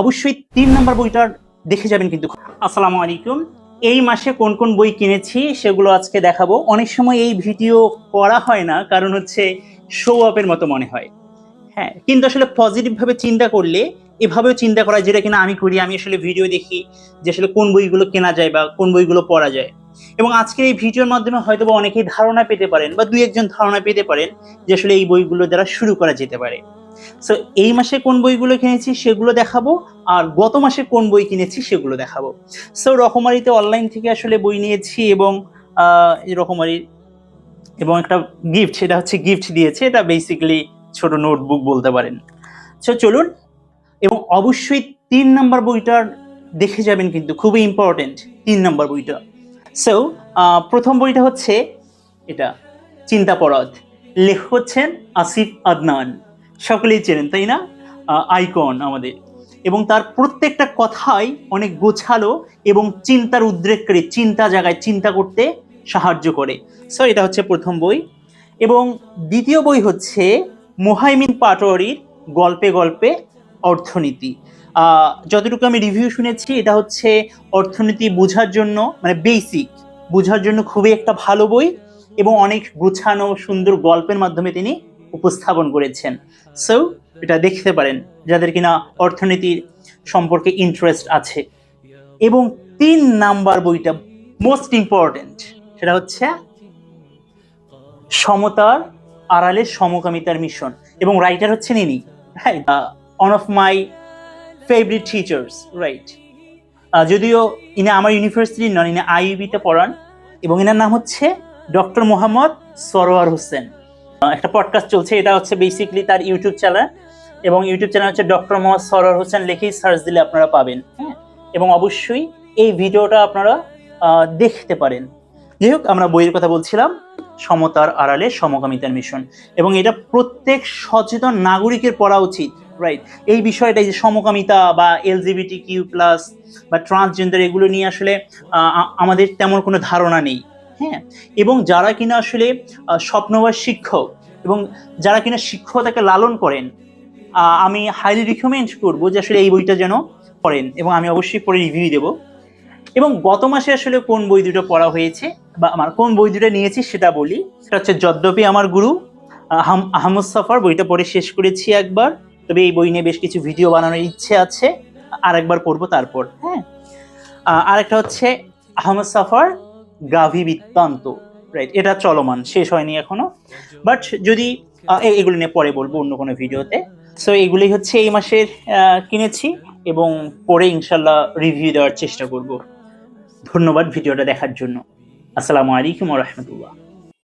অবশ্যই তিন নম্বর বইটার দেখে যাবেন কিন্তু। আসসালামু আলাইকুম। এই মাসে কোন কোন বই কিনেছি সেগুলো আজকে দেখাবো। অনেক সময় এই ভিডিও করা হয় না, কারণ হচ্ছে শো আপের মতো মনে হয়। হ্যাঁ কিন্তু আসলে পজিটিভ ভাবে চিন্তা করলে এভাবেও চিন্তা করা যেটা কিনা আমি করি, আমি আসলে ভিডিও দেখি যে আসলে কোন বইগুলো কেনা যায় বা কোন বইগুলো পড়া যায়। এবং আজকের এই ভিডিওর মাধ্যমে হয়তো বা অনেকেই ধারণা পেতে পারেন বা দুই একজন ধারণা পেতে পারেন যে আসলে এই বইগুলো দ্বারা শুরু করা যেতে পারে। সো এই মাসে কোন বইগুলো কিনেছি সেগুলো দেখাবো, আর গত মাসে কোন বই কিনেছি সেগুলো দেখাবো। সো রকমারিতে অনলাইন থেকে আসলে বই নিয়েছি এবং রকমারির এবং একটা গিফট সেটা হচ্ছে গিফট দিয়েছে, এটা বেসিক্যালি ছোট নোটবুক বলতে পারেন। সো চলুন, এবং অবশ্যই তিন নাম্বার বইটার দেখে যাবেন কিন্তু খুবই ইম্পর্টেন্ট তিন নাম্বার বইটা। সো প্রথম বইটা হচ্ছে, এটা, চিন্তাপরাধ। লেখ হচ্ছেন আসিফ আদনান। সকলেই চেনেন, তাই না? আইকন আমাদের। এবং তার প্রত্যেকটা কথাই অনেক গোছালো এবং চিন্তার উদ্রেক করে, চিন্তা জায়গায় চিন্তা করতে সাহায্য করে। সো এটা হচ্ছে প্রথম বই। এবং দ্বিতীয় বই হচ্ছে মোহাইমিন পাটোয়ারির গল্পে গল্পে অর্থনীতি। যতটুকু আমি রিভিউ শুনেছি, এটা হচ্ছে অর্থনীতি বোঝার জন্য মানে বেসিক বোঝার জন্য খুবই একটা ভালো বই এবং অনেক গুছানো, সুন্দর গল্পের মাধ্যমে তিনি উপস্থাপন করেছেন। সো এটা দেখতে পারেন যাদের কিনা অর্থনীতির সম্পর্কে ইন্টারেস্ট আছে। এবং তিন নাম্বার বইটা মোস্ট ইম্পর্টেন্ট সেটা হচ্ছে সমতার আড়ালে সমকামিতার মিশন। এবং রাইটার হচ্ছেন ইনি one of my favourite teachers right যদিও ইনি আমার ইউনিভার্সিটির নন, ইনি আইইবিতে পড়ান, এবং এনার নাম হচ্ছে ডক্টর মোহাম্মদ সরোয়ার হোসেন একটা পডকাস্ট চলছে। এটা হচ্ছে বেসিকলি তার ইউটিউব চ্যানেল এবং ইউটিউব চ্যানেল হচ্ছে ডক্টর মোহাম্মদ সরোয়ার হোসেন লিখেই সার্চ দিলে আপনারা পাবেন হ্যাঁ? এবং অবশ্যই এই ভিডিওটা আপনারা দেখতে পারেন। যাই হোক, আমরা বইয়ের কথা বলছিলাম, সমতার আড়ালে সমকামিতার মিশন। এবং এটা প্রত্যেক সচেতন নাগরিকের পড়া উচিত রাইট এই বিষয়টা যে সমকামিতা বা এলজিবিটি কিউ প্লাস বা ট্রান্সজেন্ডার এগুলো নিয়ে আসলে আমাদের তেমন কোনো ধারণা নেই। হ্যাঁ এবং যারা কিনা আসলে আহ, স্বপ্নবাস শিক্ষক এবং যারা কিনা শিক্ষকতাকে লালন করেন আমি হাইলি রিকমেন্ড করব যে আসলে এই বইটা যেন পড়েন এবং আমি অবশ্যই পরে রিভিউ দেবো। এবং গত মাসে আসলে কোন বই দুটো পড়া হয়েছে বা আমার কোন বই দুটো নিয়েছি সেটা বলি। সেটা হচ্ছে যদ্যপি আমার গুরু আহম আহমদ সফর বইটা পড়ে শেষ করেছি একবার। তবে এই বই নিয়ে বেশ কিছু ভিডিও বানানোর ইচ্ছে আছে আর একবার পড়ব তারপর হ্যাঁ। আরেকটা হচ্ছে আহমদ সফর গাভী বৃত্তান্ত রাইট এটা চলমান, শেষ হয়নি এখনও। বাট যদি এগুলি নিয়ে পরে বলব অন্য কোনো ভিডিওতে। সো এগুলি হচ্ছে এই মাসের কিনেছি এবং পরে ইনশাল্লাহ রিভিউ দেওয়ার চেষ্টা করব। ধন্যবাদ ভিডিওটা দেখার জন্য। আসসালামু আলাইকুম রহমতুল্লাহ।